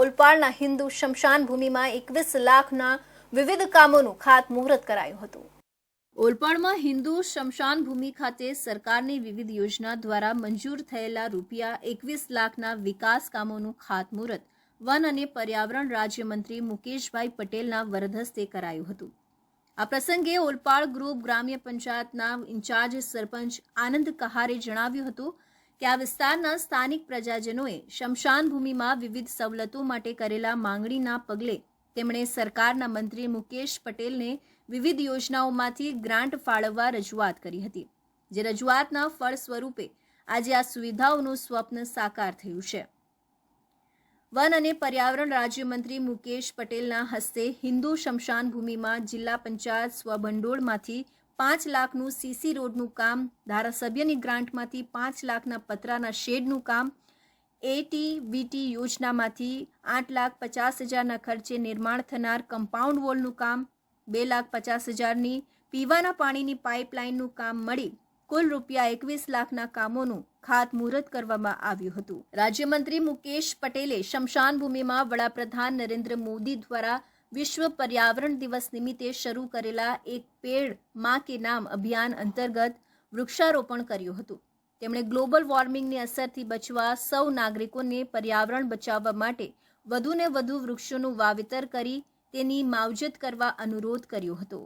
ઓલપાડના હિન્દુ શમશાન ભૂમિમાં એકવીસ લાખના વિવિધ કામોનું ખાતમુહૂર્ત કરાયું હતું. ઓલપાડમાં હિન્દુ શમશાન ભૂમિ ખાતે સરકારની વિવિધ યોજના દ્વારા મંજૂર થયેલા રૂપિયા એકવીસ લાખના વિકાસ કામોનું ખાતમુહૂર્ત વન અને પર્યાવરણ રાજ્યમંત્રી મુકેશભાઈ પટેલના વરદહસ્તે કરાયું હતું. આ પ્રસંગે ઓલપાડ ગ્રુપ ગ્રામ્ય પંચાયતના ઇન્ચાર્જ સરપંચ આનંદ કહારે જણાવ્યું હતું કે આ વિસ્તારના સ્થાનિક પ્રજાજનોએ શમશાન ભૂમિમાં વિવિધ સવલતો માટે કરેલા માંગણીના પગલે તેમણે સરકારના મંત્રી મુકેશ પટેલને વિવિધ યોજનાઓમાંથી ગ્રાન્ટ ફાળવવા રજૂઆત કરી હતી, જે રજૂઆતના ફળ સ્વરૂપે આજે આ સુવિધાઓનું સ્વપ્ન સાકાર થયું છે. વન અને પર્યાવરણ રાજ્યમંત્રી મુકેશ પટેલના હસ્તે હિન્દુ શમશાન ભૂમિમાં જિલ્લા પંચાયત સ્વભંડોળમાંથી પાંચ લાખનું સીસી રોડનું કામ, ધારાસભ્યની ગ્રાન્ટમાંથી પાંચ લાખના પતરાના શેડનું કામ એટી વીટી યોજનામાંથી આઠ લાખ પચાસ હજારના ખર્ચે નિર્માણ થનાર કમ્પાઉન્ડ વોલનું કામ, બે લાખ પચાસ હજારની પીવાના પાણીની પાઇપલાઇનનું કામ મળી, કુલ રૂપિયા એકવીસ લાખના કામોનું ખાતમુહૂર્ત કરવામાં આવ્યું હતું. રાજ્યમંત્રી મુકેશ પટેલે શમશાન ભૂમિમાં વડાપ્રધાન નરેન્દ્ર મોદી દ્વારા વિશ્વ પર્યાવરણ દિવસ નિમિત્તે શરૂ કરેલા એક પેડમાં કે નામ અભિયાન અંતર્ગત વૃક્ષારોપણ કર્યું હતું. તેમણે ગ્લોબલ વોર્મિંગની અસરથી બચવા સૌ નાગરિકોને પર્યાવરણ બચાવવા માટે વધુને વધુ વૃક્ષોનું વાવેતર કરી તેની માવજત કરવા અનુરોધ કર્યો હતો.